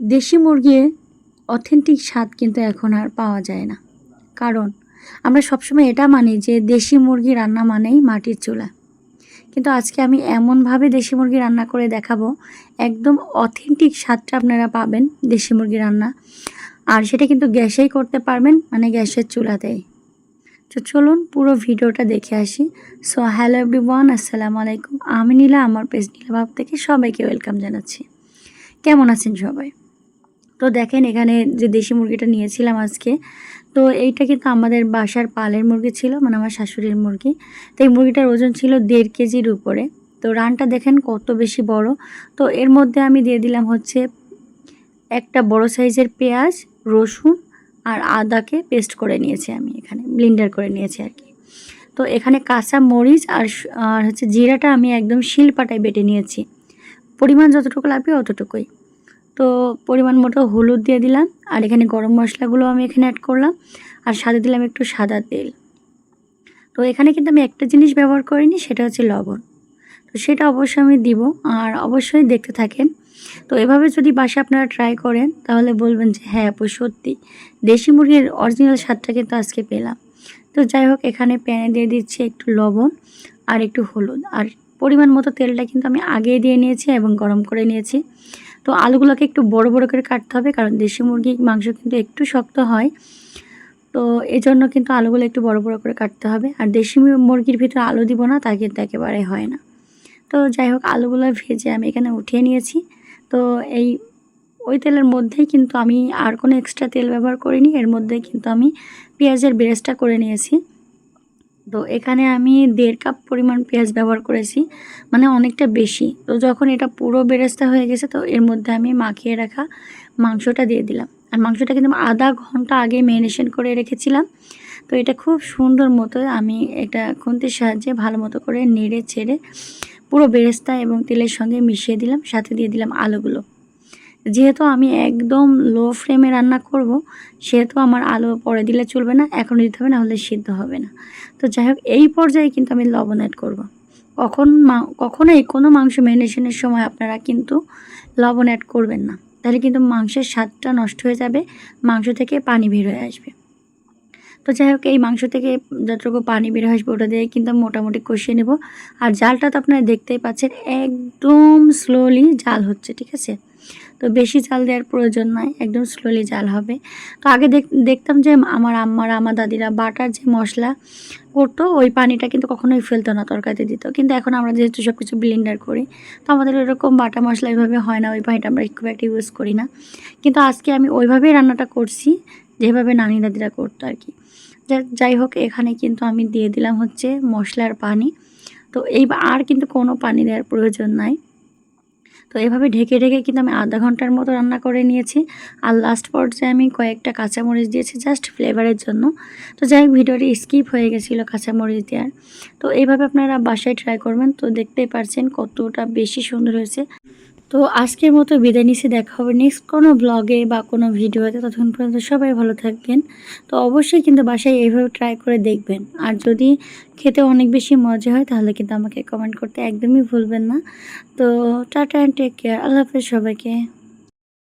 দেশি মুরগির অথেন্টিক স্বাদ কিন্তু এখন আর পাওয়া যায় না। কারণ আমরা সবসময় এটা মানি যে দেশি মুরগি রান্না মানেই মাটির চুলা। কিন্তু আজকে আমি এমনভাবে দেশি মুরগি রান্না করে দেখাবো, একদম অথেন্টিক স্বাদটা আপনারা পাবেন দেশি মুরগি রান্না। আর সেটা কিন্তু গ্যাসেই করতে পারবেন মানে গ্যাসের চুলাতেই। তো চলুন পুরো ভিডিওটা দেখে আসি। সো হ্যালো এভরিওয়ান আসসালামু আলাইকুম। আমি নীলা, আমার পেজ নীলা ভাব থেকে সবাইকে ওয়েলকাম জানাচ্ছি। কেমন আছেন সবাই? তো দেখেন এখানে যে দেশি মুরগিটা নিয়েছিলাম আজকে, তো এইটা কিন্তু আমাদের বাসার পালের মুরগি ছিল মানে আমার শাশুড়ির মুরগি। তো এই মুরগিটার ওজন ছিল দেড় কেজির উপরে। তো রানটা দেখেন কত বেশি বড়। তো এর মধ্যে আমি দিয়ে দিলাম হচ্ছে একটা বড় সাইজের পেঁয়াজ, রসুন আর আদাকে পেস্ট করে নিয়েছি আমি এখানে, ব্লিন্ডার করে নিয়েছি আর কি। তো এখানে কাঁচা মরিচ আর আর হচ্ছে জিরাটা আমি একদম শিলপাটায় বেটে নিয়েছি। পরিমাণ যতটুকু লাগবে অতটুকুই। তো পরিমাণ মতো হলুদ দিয়ে দিলাম, আর এখানে গরম মশলাগুলো আমি এখানে অ্যাড করলাম, আর সাথে দিলাম একটু সাদা তেল। তো এখানে কিন্তু আমি একটা জিনিস ব্যবহার করিনি, সেটা হচ্ছে লবণ। তো সেটা অবশ্যই আমি দিব, আর অবশ্যই দেখতে থাকেন। তো এভাবে যদি বাসা আপনারা ট্রাই করেন, তাহলে বলবেন যে হ্যাঁ আপু, সত্যি। দেশি মুরগির অরিজিনাল স্বাদটা কিন্তু আজকে পেলাম। তো যাই হোক, এখানে প্যানে দিয়ে দিচ্ছি একটু লবণ, আর একটু হলুদ। আর পরিমাণ মতো তেলটা কিন্তু আমি আগেই দিয়ে নিয়েছি এবং গরম করে নিয়েছি। তো আলুগুলোকে একটু বড় বড় করে কাটতে হবে, কারণ দেশি মুরগির মাংস কিন্তু একটু শক্ত হয়। তো এই জন্য কিন্তু আলুগুলো একটু বড় বড় করে কাটতে হবে। আর দেশি মুরগির ভিতরে আলু দিব না, তা কিন্তু একেবারে হয় না। তো যাই হোক, আলুগুলো ভেজে আমি এখানে উঠিয়ে নিয়েছি। তো এই, ওই তেলের মধ্যেই কিন্তু আমি আর কোনো এক্সট্রা তেল ব্যবহার করিনি। এর মধ্যে কিন্তু আমি পেঁয়াজের বেরেস্টটা করে নিয়েছি। তো এখানে আমি দেড় কাপ পরিমাণ পেঁয়াজ ব্যবহার করেছি মানে অনেকটা বেশি। তো যখন এটা পুরো বেরেস্তা হয়ে গেছে, তো এর মধ্যে আমি মাখিয়ে রাখা মাংসটা দিয়ে দিলাম। আর মাংসটা কিন্তু আধা ঘণ্টা আগে ম্যারিনেশন করে রেখেছিলাম। তো এটা খুব সুন্দর মতো আমি এটা খুন্তির সাহায্যে ভালো মতো করে নেড়ে ছেড়ে পুরো বেরেস্তা এবং তেলের সঙ্গে মিশিয়ে দিলাম, সাথে দিয়ে দিলাম আলুগুলো। যেহেতু আমি একদম লো ফ্লেমে রান্না করব, সেহেতু আমার আলু পরে দিলে চলবে না এখন দিতে হবে না, হলে সিদ্ধ হবে না। তো যাই হোক, এই পর্যায়ে কিন্তু আমি লবণ অ্যাড করব। কখন কখনোই কোনো মাংস ম্যারিনেশনের সময় আপনারা কিন্তু লবণ অ্যাড করবেন না। তাহলে কিন্তু মাংসের স্বাদটা নষ্ট হয়ে যাবে, মাংস থেকে পানি বের হয়ে আসবে। তো যাই হোক, এই মাংস থেকে যতটুকু পানি বের আসবে ওটা দিয়ে কিন্তু মোটামুটি কষিয়ে নেব। আর জালটা তো আপনারা দেখতেই পাচ্ছেন, একদম স্লোলি জাল হচ্ছে, ঠিক আছে? তো বেশি জাল দেওয়ার প্রয়োজন নয় একদম স্লোলি জাল হবে। তো আগে দেখ- দেখতাম যে আমার আম্মারা, আমার দাদিরা বাটার যে মশলা করতো, ওই পানিটা কিন্তু কখনোই ফেলতো না, তরকারিতে দিত। কিন্তু এখন আমরা যেহেতু সব কিছু ব্লেন্ডার করি, তো আমাদের এরকম বাটা মশলা এইভাবে হয় না, ওই পানিটা আমরা খুব একটা ইউজ করি না। কিন্তু আজকে আমি ওইভাবেই রান্নাটা করছি যেভাবে নানি দাদিরা করতো আর কি। যাই হোক, এখানে কিন্তু আমি দিয়ে দিলাম হচ্ছে মশলার পানি। তো এই আর কিন্তু কোনো পানি দেওয়ার প্রয়োজন নাই। তো এভাবে ঢেকে ঢেকে কিন্তু আমি আধা ঘণ্টার মতো রান্না করে নিয়েছি। আর লাস্ট পর্যায়ে আমি কয়েকটা কাঁচামরিচ দিয়েছি জাস্ট ফ্লেভারের জন্য। তো যাই ভিডিওটি স্কিপ হয়ে গেছিল কাঁচামরিচ দেওয়ার। তো এইভাবে আপনারা বাসায় ট্রাই করবেন, তো দেখতেই পারছেন কতটা বেশি সুন্দর হয়েছে। তো আজকের মতো বিদায় নিচ্ছি, দেখা হবে নেক্সট কোনো ব্লগে বা কোনো ভিডিওতে ততক্ষণ পর্যন্ত সবাই ভালো থাকবেন। তো অবশ্যই কিন্তু বাসায় এইভাবে ট্রাই করে দেখবেন। আর যদি খেতে অনেক বেশি মজা হয়, তাহলে কিন্তু আমাকে কমেন্ট করতে একদমই ভুলবেন না। তো টাটা অ্যান্ড টেক কেয়ার আল্লাহ হাফেজ সবাইকে।